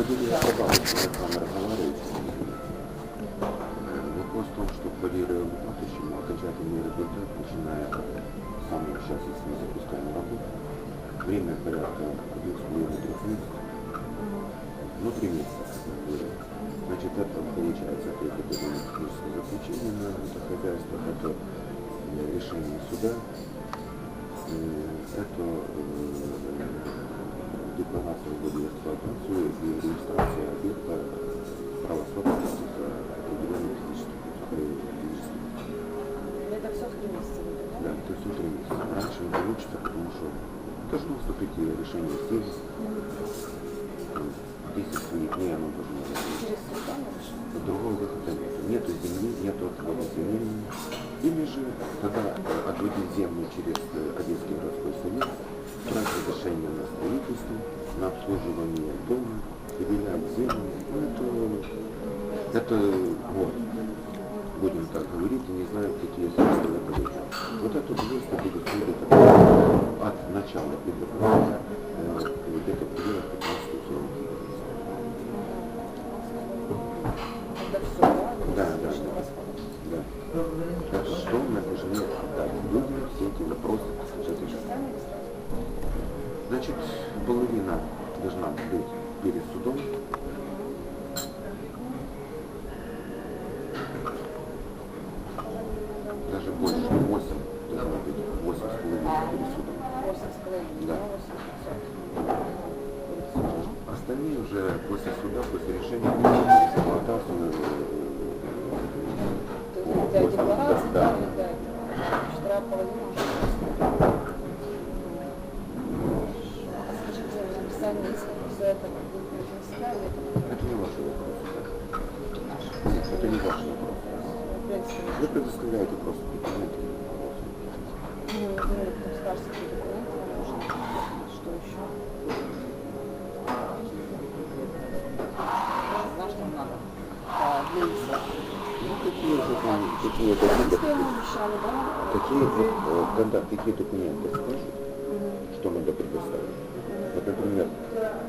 ходе я сказал, что я с вами разговариваю. Э, Вопрос в том, что по будущему окончательный результат, начиная от самого сейчас, если мы запускаем работу, время порядка двух с половиной трех месяцев, ну три месяца. как бы говорят. Значит, это получается это техническое заключение на это хозяйство, это э, решение суда, э, это э, декларация ввода в эксплуатацию и регистрация объекта права собственности за определенным физическим лицом. Это все в три месяца да? Да, то есть три месяца. Раньше не получится, потому что должно вступить решение. Там, 10 своих дней оно должно лучше? Другого выхода нет. Нету земли, нету отвода земли. Или же, когда э, отводить землю через э, Одесский городской совет, брать разрешение на строительство, на обслуживание дома, выделять землю. Это, это вот, будем так говорить, и не знаю, какие средства это выйдет. Вот это действие будет от начала предоставления э, где-то в пределах 15 километров. Больше, 8 должно быть, 8 с половиной перед судом. Восемь с половиной, Да. Остальные уже после суда, после решения эксплуатацию. Вот, декларации, да, да? Вторая половина. А скажите, написание иска после этого будет это на Это не ваш вопрос. Нет, это не ваш вопрос. в принципе, Вы предоставляете просто документы. ну, ну, какие документы что еще? Что надо? Для лица. Ну, какие же там, какие документы, какие, вот, э, когда какие документы скажут, что надо предоставить. Вот, например,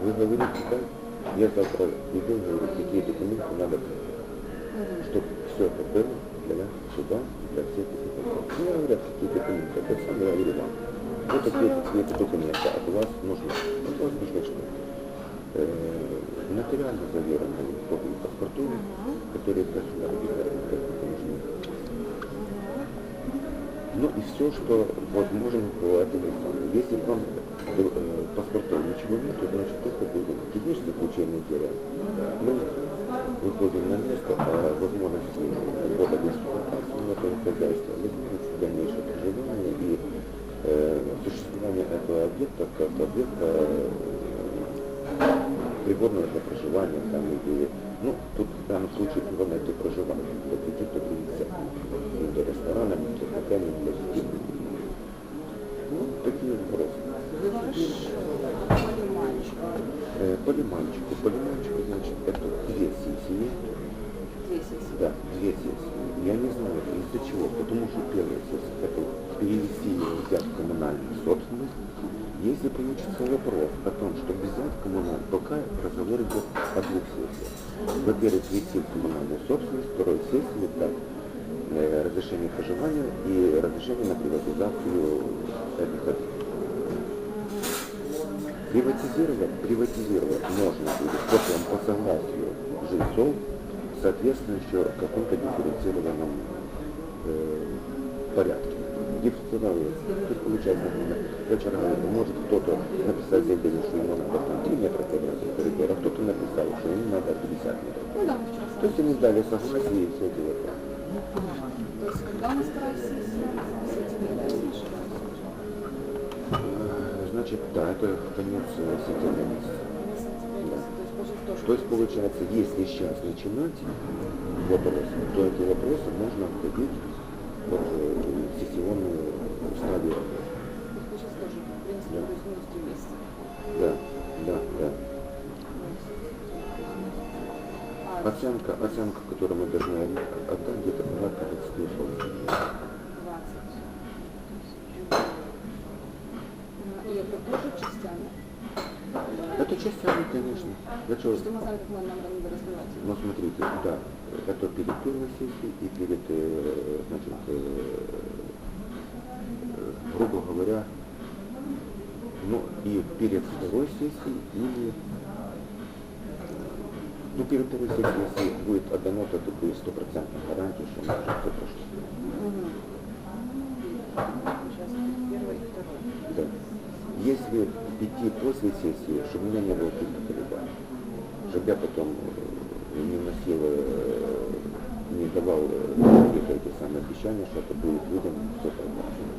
вы говорите, да, я завтра иду, говорю, какие документы надо предоставить, чтобы все это было для суда, для всех этих вопросов. Мне говорят, какие документы, это сам я говорю вам. Вот такие какие-то документы от вас нужны. От вас нужны что? Э, нотариально заверенные копии паспортов, которые государственные нужны. Ну и все, что возможно по этому самому. Если вам э, паспортов ничего нет, то значит только будем. Конечно, заключение дела. Мы выходим на место, а возможности ввода на это хозяйство, возможность дальнейшего проживания и э, существование этого объекта как объекта э, пригодного для проживания там или ну тут в данном случае пригодное для проживания для каких-то для ресторана, для или для детей. Ну, такие вопросы. Э, по лиманчику. По лиманчику, значит, это две сессии. Да, две сессии. Я не знаю, из-за чего. Потому что первая сессия – это перевести и взять в коммунальную собственность. Если получится вопрос о том, чтобы взять коммунальную, пока разговор идет о двух сессиях. Во-первых, ввести в коммунальную собственность, второй сессии дать э, разрешение проживания и разрешение на приватизацию объектов. Приватизировать, приватизировать можно будет потом по согласию жильцов, соответственно, еще в каком-то дифференцированном э, порядке. Дифференцированном, то есть получается, например, я вчера говорил, может кто-то написать заявление, что ему надо там 3 метра квадратных коридора, а кто-то написал, что ему надо 50 метров. Ну да, мы То есть они дали согласие и все эти вопросы. То есть когда у нас Значит, да, это конец э, сентября месяца. Получается То есть получается, если сейчас начинать вопросы, то эти вопросы можно обходить вот, э, в сессионную стадию. Да. Да, да, да. Оценка, оценка, которую мы должны отдать, где-то порядка 20 условий. 20. И это тоже частями? Это частями, конечно. Чего? Чтобы мы как мы нам надо развивать. Ну, смотрите, да, это перед первой сессией и перед, э, значит, э, э, грубо говоря, ну и перед второй сессией или ну, перед второй сессией, если будет отдано, то это будет стопроцентная гарантия, что мы все прошло. Угу. Сейчас первый и второй. Да. Если идти после сессии, чтобы у меня не было каких-то колебаний, чтобы я потом э, не носил, э, не давал э, какие-то эти самые обещания, что это будет людям все продажно.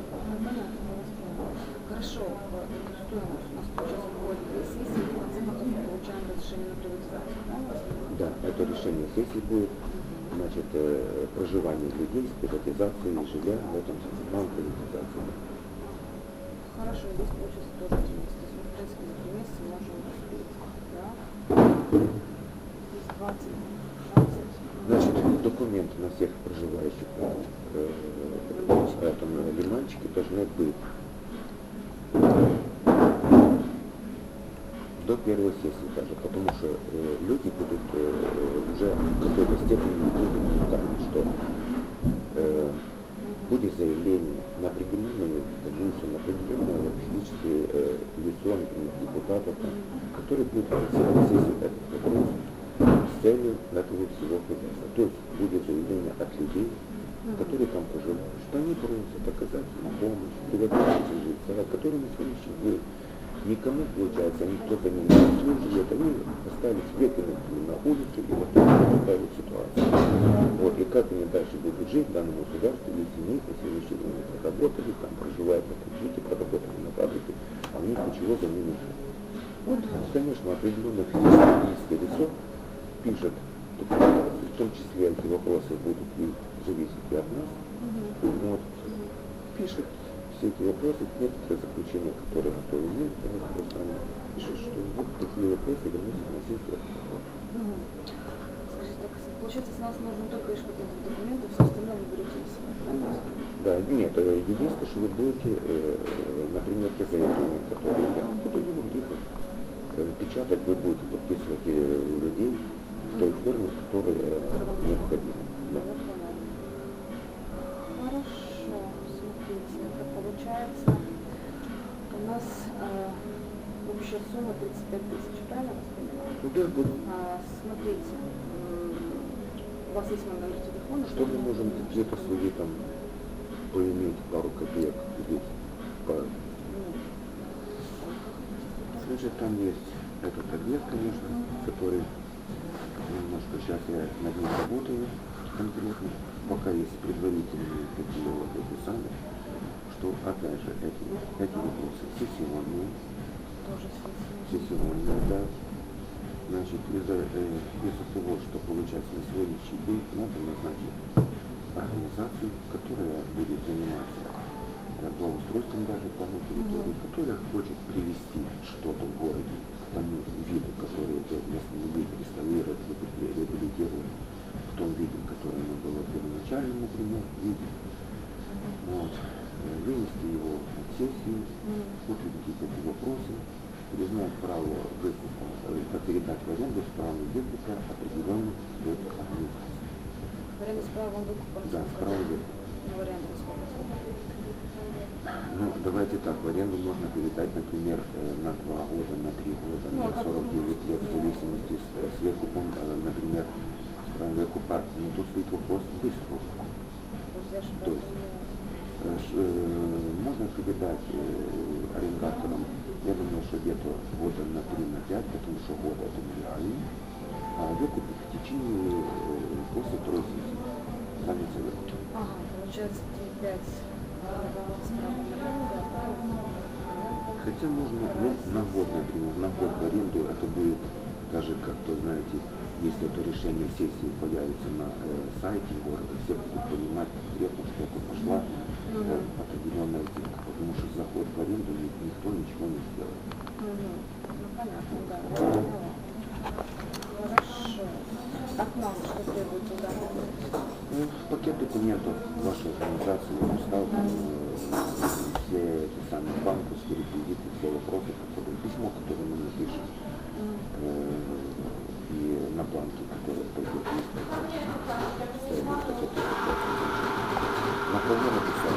Хорошо, э, стоимость у нас получается будет две сессии, в конце потом мы получаем разрешение на приватизацию, правильно? Да, это решение сессии будет, значит, э, проживание людей с приватизацией жилья в этом план приватизации. Хорошо, здесь получится тоже три месяца. То есть мы, в принципе, за три месяца можем успеть, да? Здесь 20, 20. Значит, документы на всех проживающих э, в этом лиманчике должны быть до первой сессии даже, потому что э, люди будут э, уже в какой-то степени будут знать, что э, будет заявление на определенную комиссию, на определенное физическое э, например, депутатов, там, который будет инициировать сессию этот вопрос с целью этого всего хозяйства. То есть будет заявление от людей, которые там проживают, что они просят оказать им помощь, приватизацию жильца, которые на сегодняшний день никому, получается, никто за ними не служит, они остались выкинуты на улицу и вот такая вот ситуация. Вот, и как они дальше будут жить в данном государстве, если они по сегодняшний день проработали, там проживают на кредите, проработали на фабрике, а у них ничего за ними нет. Вот, конечно, определенное физическое лицо пишет в том числе эти вопросы будут и зависеть и от нас. Вот, пишет все эти вопросы, некоторые заключения, которые готовы просто они пишут, что вот такие вопросы выносят на сессию. Получается, с нас нужно только лишь какие-то документы, все остальное вы берете на себя? Да, нет, э, единственное, что вы будете, э, например, те заявления, которые я буду могу их печатать, вы будете подписывать э, людей в той форме, которая необходима. Сумма 35 тысяч, правильно я вас понимаю? Ну да, вот А, смотрите, у вас есть мой номер телефона? что мы можем где-то свои там поиметь пару копеек здесь. По... Значит, там есть этот объект, конечно, который немножко сейчас я над ним работаю конкретно. Пока есть предварительные такие вот эти самые, что опять же эти, эти вопросы сессионные, тоже сессионные, да. Значит, из-за э, из-за того, что получается на сегодняшний день надо назначить организацию, которая будет заниматься благоустройством даже данной территории, которая хочет привести что-то в городе к тому виду, который это местные люди реставрируют, реабилитируют, в том виде, который оно было первоначально, например, виде. Вот. Вынести его на сессию, Мгм. утвердить эти вопросы, признать право выкупа, э, передать в аренду с правом выкупа определенных вид организаций. Вариант с правом выкупа. Да, с правом выкупа. Ну, вариант? Ну, давайте так, в аренду можно передать, например, э, на два года, на три года, Ну, на а как 49 лет, в зависимости с, с выкупом, э, например, с правом выкупа. Ну, тут стоит вопрос что То есть, Э, э, Можно передать э, арендаторам, я думаю, что где-то года на 3 на 5, потому что года это нереально, а выкупить в течение э, после второй сессии. Станется выкуп. Ага, получается 3-5 с правом аренды, а правильно? Хотя можно ну, на год, например, на год в аренду это будет даже как-то, знаете, если это решение сессии появится на э, сайте города, все будут понимать конкретно, что это пошла э, определенная сделка, потому что за год в аренду ни- никто ничего не сделает. Мгм. Ну, понятно, да. Хорошо. От нас что требуется случае? Ну, пакет документов вашей организации, устав, э, все эти самые банковские реквизиты, все вопросы, которые, письмо, которое мы напишем, э, и на планке, который пойдет Направление написал,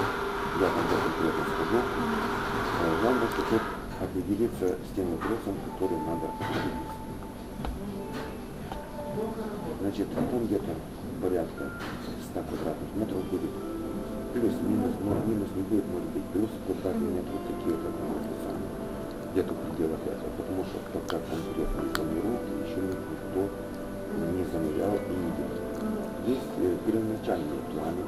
я там конкретно скажу, Э, главное, что тут определиться с тем вопросом, который надо определиться. Значит, там где-то порядка 100 квадратных метров будет. Плюс-минус, но минус не будет, может быть, плюс квадратные метры какие-то там где-то в пределах этого, потому что пока конкретно планируют, еще никто не замерял и не делал. Есть э, первоначальные планы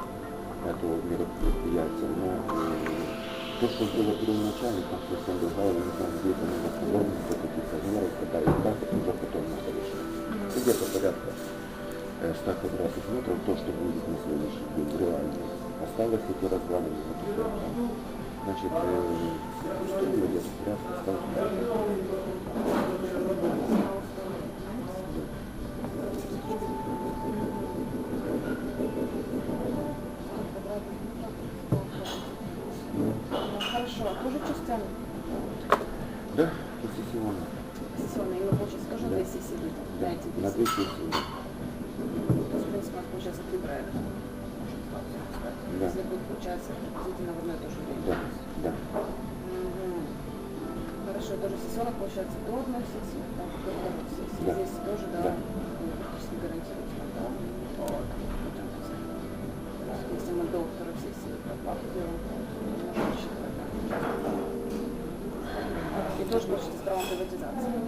этого мероприятия, но э, то, что было первоначально, там совсем другая, я не знаю, где это надо подробности, каких размеров, когда и как, это уже потом надо решить. Где-то порядка э, 100 квадратных метров, то, что будет на сегодняшний день реально. Осталось эти развалины вот это там. Значит, э, строили где-то порядка 100 Хорошо, а тоже частями? Да, после сегодня. Сессионные, ну, получается, тоже Да. две сессии будет, Да, да, эти на две две сессии. сессии. да. То есть, в принципе, у нас получается три проекта. Да. Получаться приблизительно в одно и то же время. Да, да. Мгм. Хорошо, тоже сессионных получается до одной сессии, там, до второй сессии. Да. Здесь тоже, да, Да. ну, практически гарантируется, да? Вот. Если мы до второй сессии делаем, то можно рассчитывать, да. И тоже больше правом приватизации.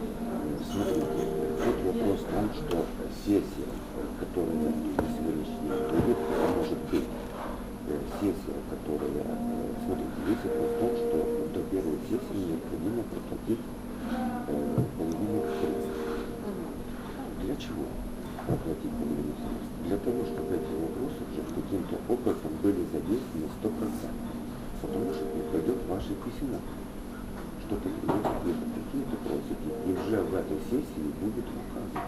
Смотрите, тут вопрос в том, что сессия, которая на сегодняшний день может быть сессия, которая, э, смотрите, весь вопрос в том, что до первой сессии необходимо проплатить э, половину средств. Для чего проплатить половину средств? Для того, чтобы эти вопросы уже каким-то образом были задействованы 100%. Потому что придет ваше письмо что такие-то, такие-то просите. И уже в этой сессии будет указано,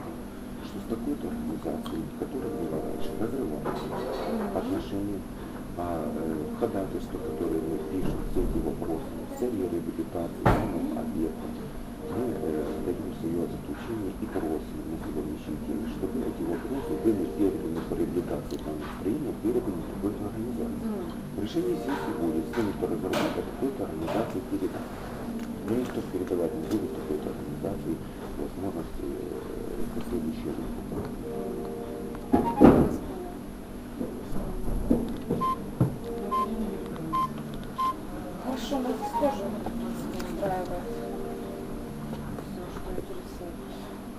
что с такой-то организацией, которая была раньше, разрывалась отношения, а э, ходатайства, которые мы пишем, все эти вопросы, с целью реабилитации самого объекта, мы э, даем свое заключение и просим на сегодняшний день, чтобы эти вопросы были переданы по реабилитации данного строения, переданы какой-то организации. В решении сессии будет с теми, кто разорвал, какой-то организации передать. Но никто передавать не будет какой-то организации возможности э, последующего Хорошо, нас тоже устраивает все, что интересует.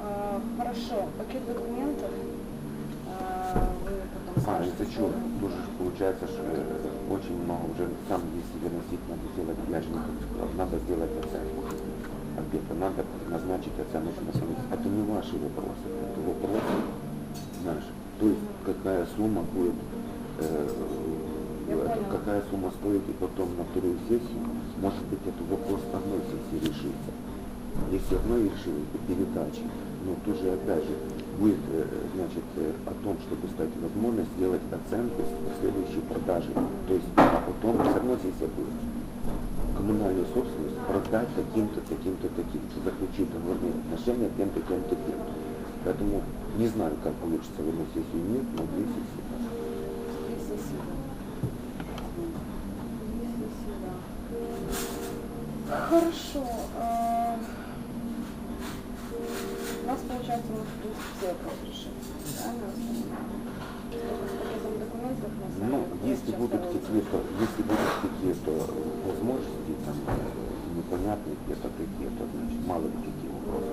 А, Хорошо, пакет документов а, из-за чего? Тоже получается, что э, очень много уже сам если выносить надо сделать, я же не надо сделать оценку объекта, надо назначить оценочную комиссию. Это не ваши вопросы, это вопросы наши. То есть какая сумма будет, э, это, поняла. какая сумма стоит, и потом на вторую сессию, может быть, это вопрос одной сессии решится. Если одной решили, то передачи, но тоже опять же будет э, значит, э, о том, чтобы стать возможность сделать оценку последующей продажи. То есть, а потом все равно сессия будет коммунальную собственность продать таким-то, таким-то, таким-то, заключить договорные отношения тем-то, тем-то, тем-то. Поэтому не знаю, как получится в одну сессию нет, но сессии, да. Хорошо. а, У нас получается мы в принципе все вопросы решили. Правильно? я вас понимаю? Только с пакетом документов на самом Ну, если будут какие-то, если будут какие-то э, возможности, там, э, непонятные где-то какие-то, значит, мало ли какие вопросы,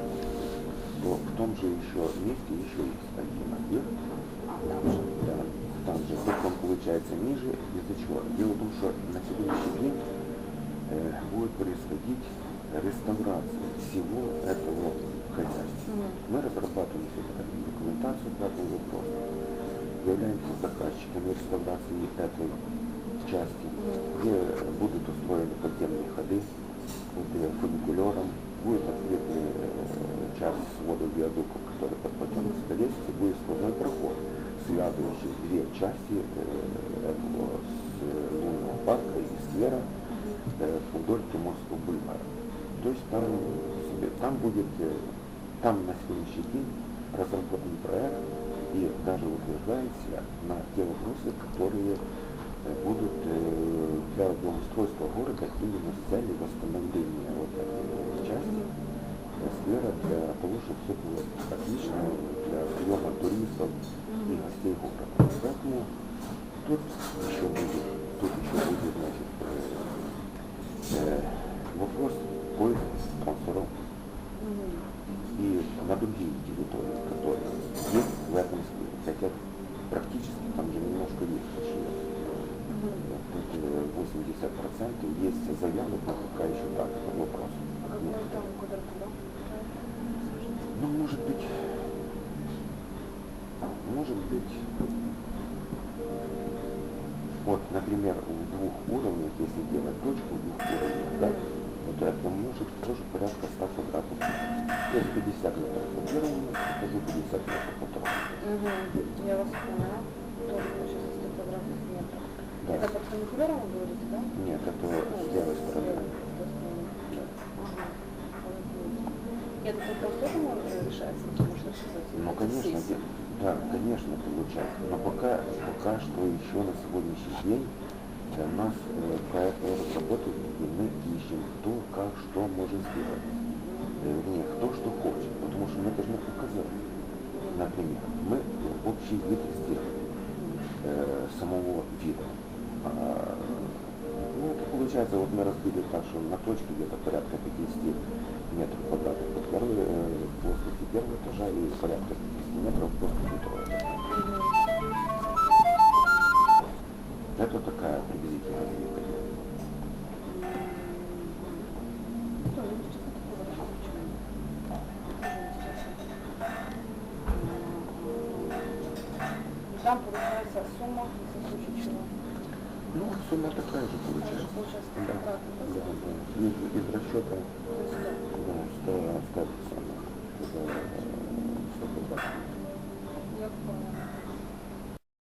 то в том же еще месте еще есть один объект, там же. да, там же, только он получается ниже, из-за чего? Дело в том, что на сегодняшний день э, будет происходить реставрация всего этого хозяйства. Мы разрабатываем документацию по этому вопросу, являемся заказчиками реставрации этой части, где будут устроены подземные ходы, где фуникулером, будет открыта э, часть свода виадука, который подпадет к лестнице, будет сквозной проход, связывающий две части э, этого с э, лунного парка и сквера э, вдоль Приморского бульвара. То есть там, там будет э, Там на сегодняшний день разработан проект и даже утверждается на те вопросы, которые э, будут э, для благоустройства города именно с целью восстановления вот этой части э, сквера для того, чтобы все было отлично для приема туристов и гостей города. Поэтому тут еще будет, тут еще будет, значит, вопрос поиск спонсоров. И на другие территории, которые есть в этом сквере. Хотя практически там же немножко есть э, 80% есть заявок, но пока еще так, по вопросу. А? Ну, может быть, может быть, вот, например, в двух уровнях, если делать точку в двух уровнях, да, это может тоже порядка 100 квадратов. То есть 50 метров по первому, покажу 50 метров по второму. Угу. Я вас поняла. Тоже сейчас 100 квадратных метров. Да. Это под фуникулером вы говорите, да? Нет, это Ну, с левой стороны. Ага. И Этот вопрос тоже может решаться, потому что Ну, это конечно, да, конечно, получается. Но пока, пока что еще на сегодняшний день для нас э, проектные разработки, и мы ищем, кто, как, что может сделать. Э, Вернее, кто что хочет. Потому что мы должны указать. Например, мы общий вид сделали э, самого вида. А, ну, это получается, вот мы разбили так, что на точке где-то порядка 50 метров квадратных по первой э, плоскости первого этажа и порядка 50 метров плоскости сумма такая же получается. получается Да, квадратный да, процент. да. Из, из расчета То есть, да. да, 100, 100 самых, это, э, 100 квадратов. Я поняла.